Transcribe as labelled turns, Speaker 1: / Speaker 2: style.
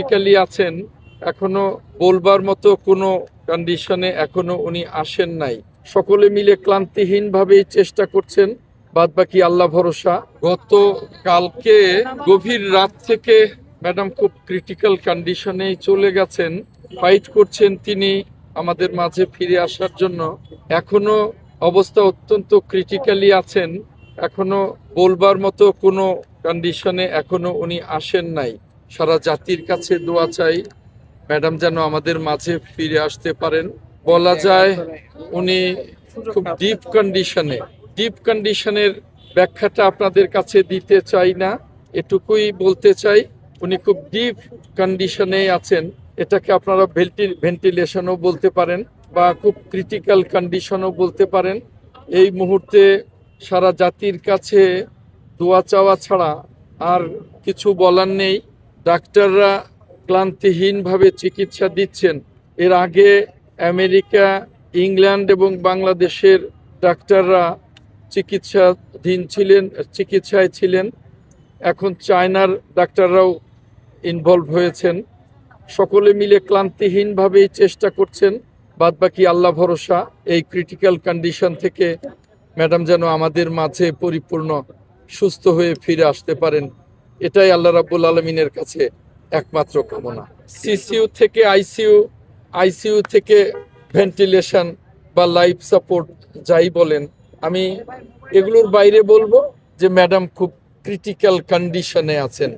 Speaker 1: Critically আছেন, এখনও বলবার মতো কোনো কন্ডিশনে এখনও উনি আসেন নাই। সকলে মিলে ক্লান্তিহীন ভাবেই চেষ্টা করছেন বাদ বাকি আল্লাহ ভরসা। গত কালকে গভীর রাত থেকে ম্যাডাম খুব ক্রিটিক্যাল কন্ডিশনে চলে গেছেন ফাইট করছেন তিনি আমাদের মাঝে ফিরে আসার জন্য। এখনও অবস্থা অত্যন্ত ক্রিটিক্যালি আছেন, এখনও বলবার মতো কোনো কন্ডিশনে এখনও উনি আসেন নাই। সারা জাতির কাছে দোয়া চাই। ম্যাডাম যেন আমাদের মাঝে ফিরে আসতে পারেন। বলা যায়, উনি খুব ডিপ কন্ডিশনে ডিপ কন্ডিশনের ব্যাখ্যাটা আপনাদের কাছে দিতে চাই না, এটুকুই বলতে চাই, উনি খুব ডিপ কন্ডিশনে আছেন। এটাকে আপনারা ভেন্টিলেশনও বলতে পারেন বা খুব ক্রিটিক্যাল কন্ডিশনও বলতে পারেন। এই মুহূর্তে সারা জাতির কাছে দোয়া চাওয়া ছাড়া আর কিছু বলার নেই। ডাক্তাররা ক্লান্তিহীনভাবে চিকিৎসা দিচ্ছেন। এর আগে আমেরিকা, ইংল্যান্ড এবং বাংলাদেশের ডাক্তাররা চিকিৎসাধীন ছিলেন, চিকিৎসায় ছিলেন। এখন চায়নার ডাক্তাররাও ইনভলভ হয়েছেন। সকলে মিলে ক্লান্তিহীনভাবেই চেষ্টা করছেন। বাদবাকি আল্লাহ ভরসা, এই ক্রিটিক্যাল কন্ডিশন থেকে ম্যাডাম যেন আমাদের মাঝে পরিপূর্ণ, সুস্থ হয়ে ফিরে আসতে পারেন। এটাই আল্লাহ রাব্বুল আলমিনের কাছে একমাত্র কামনা। সিসিউ থেকে আইসিউ আইসিউ থেকে ভেন্টিলেশন বা লাইফ সাপোর্ট যাই বলেন, আমি এগুলোর বাইরে বলব যে ম্যাডাম খুব ক্রিটিক্যাল কন্ডিশনে আছেন।